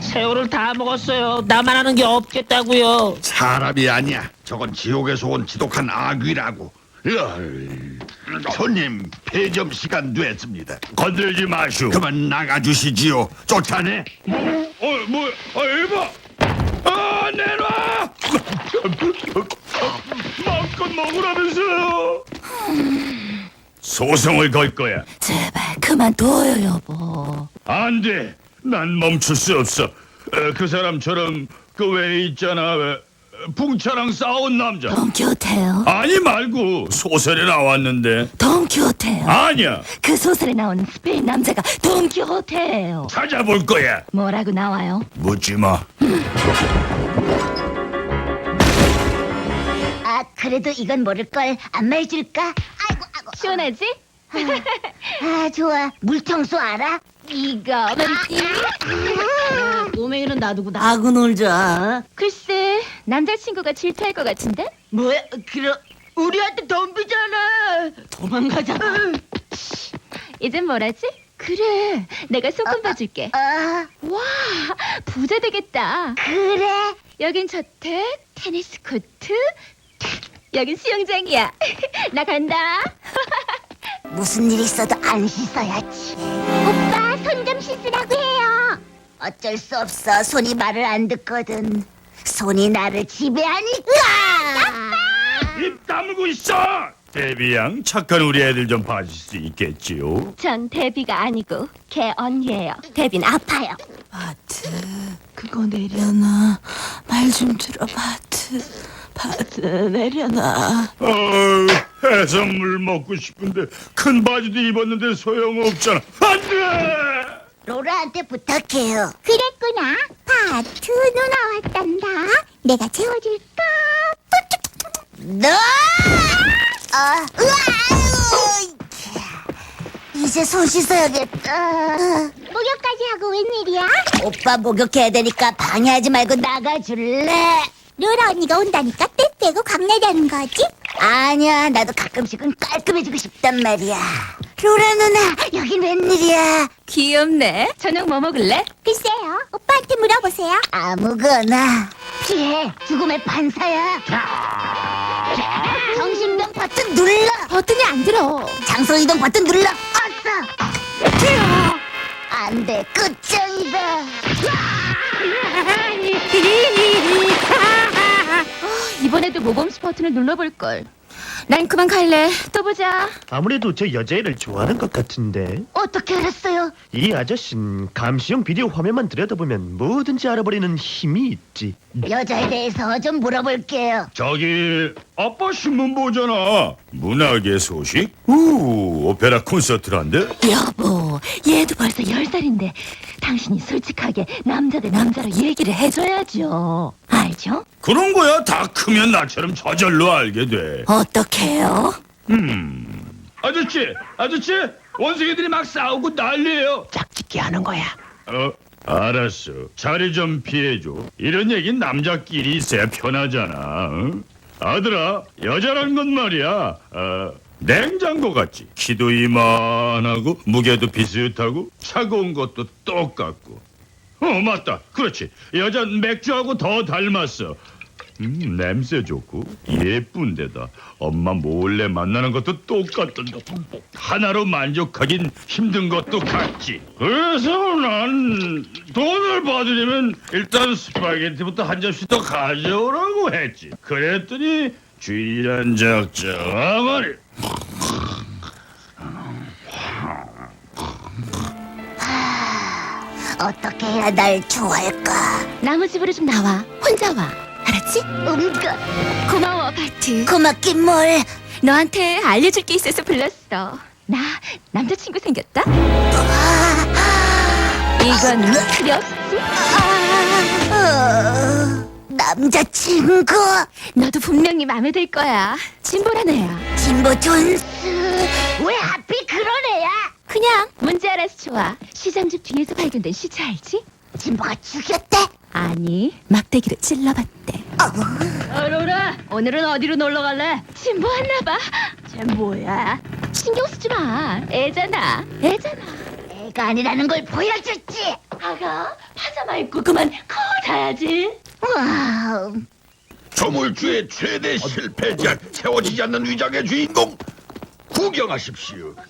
새우를 다 먹었어요. 나만 하는 게 없겠다고요. 사람이 아니야. 저건 지옥에서 온 지독한 악귀라고. 으아, 손님, 폐점 시간 됐습니다. 건들지 마시오. 그만 나가주시지요. 쫓아내. 어, 뭐, 아, 에바! 아, 내놔! 마음껏 먹으라면서요! 소송을 걸 거야. 제발 그만둬요 여보 안 돼. 난 멈출 수 없어. 어, 그 사람처럼 그 외에 있잖아. 왜, 붕차랑 싸운 남자. 돈키호테요 아니 말고 소설에 나왔는데. 돈키호테요 아니야. 그 소설에 나오는 스페인 남자가 돈키호테예요 찾아볼 거야. 뭐라고 나와요? 묻지 마. 아, 그래도 이건 모를걸. 안 말해줄까? 아이고, 아이고. 시원하지? 아, 좋아. 물청소 알아? 이거 말이지 꼬맹이는 놔두고 나하고 놀자. 글쎄 남자친구가 질투할 것 같은데? 뭐야? 그럼 우리한테 덤비잖아. 도망가자. 이젠 뭐라지? 그래 내가 소금 봐줄게 어, 와 부자 되겠다 그래. 여긴 저택 테니스 코트 여긴 수영장이야 나 간다 무슨 일 있어도 안 씻어야지. 오빠, 손 좀 씻으라고 해요. 어쩔 수 없어. 손이 말을 안 듣거든. 손이 나를 지배하니까. 입 다물고 있어. 데비양 착한 우리 애들 좀 봐줄 수 있겠지요? 전 데비가 아니고 걔 언니예요 데비는 아파요 바트 그거 내려놔 말 좀 들어 바트 바트 내려놔 어, 해산물 먹고 싶은데 큰 바지도 입었는데 소용없잖아. 안 돼! 로라한테 부탁해요. 그랬구나. 파트 누나 왔단다. 내가 채워줄까? 너! 아, 으아! 이제 손 씻어야겠다. 목욕까지 하고 웬일이야? 오빠 목욕해야 되니까 방해하지 말고 나가줄래? 로라 언니가 온다니까 때 빼고 광내자는 거지? 아니야, 나도 가끔씩은 깔끔해지고 싶단 말이야. 로라 누나, 여긴 웬일이야? 귀엽네 저녁 뭐 먹을래? 글쎄요. 오빠한테 물어보세요. 아무거나. 피해. 죽음의 판사야. 정신이동 버튼 눌러. 버튼이 안 들어 장소 이동 버튼 눌러. 어서. 안 돼. 끝장이다. 이번에도 모범수 버튼을 눌러볼걸 난 그만 갈래 또 보자 아무래도 저 여자애를 좋아하는 것 같은데 어떻게 알았어요? 이 아저씨는 감시용 비디오 화면만 들여다보면 뭐든지 알아버리는 힘이 있지 여자에 대해서 좀 물어볼게요. 저기 아빠 신문 보잖아. 문학의 소식? 우 오페라 콘서트란데? 여보 얘도 벌써 열살인데 당신이 솔직하게 남자 대 남자로 얘기를 해줘야죠 알죠? 그런 거야 다 크면 나처럼 저절로 알게 돼. 어떡해요? 음. 아저씨, 아저씨, 원숭이들이 막 싸우고 난리예요. 짝짓기 하는 거야. 어, 알았어. 자리 좀 피해줘. 이런 얘긴 남자끼리 있어야 편하잖아. 응? 아들아, 여자란 건 말이야. 어, 냉장고 같지. 키도 이만하고 무게도 비슷하고 차가운 것도 똑같고. 어, 맞다. 그렇지. 여잔 맥주하고 더 닮았어. 음, 냄새 좋고 예쁜데다 엄마 몰래 만나는 것도 똑같던데 하나로 만족하긴 힘든 것도 같지 그래서 난 돈을 받으려면 일단 스파게티부터 한 접시 더 가져오라고 했지 그랬더니 주의란 작자가 말이 어떻게 해야 날 좋아할까? 나무집으로 좀 나와 혼자 와 알았지? 음가. 고마워 바트 고맙긴 뭘. 너한테 알려줄 게 있어서 불렀어 나 남자친구 생겼다? 이건 필요 없지? 어, 남자친구. 너도 분명히 마음에 들 거야 진보란 애야 진보 존스. 왜 하필 그런 애야? 그냥 뭔지 알아서 좋아 시장집 뒤에서 발견된 시체 알지? 진보가 죽였대? 아니 막대기로 찔러봤대 어로라, 오늘은 어디로 놀러 갈래? 진보 왔나 봐. 쟤 뭐야? 신경 쓰지 마. 애잖아. 애잖아. 애가 아니라는 걸 보여줬지. 아가, 파자마 입고 그만 코 자야지. 와우. 조물주의 최대 실패작 세워지지 않는 위장의 주인공 구경하십시오.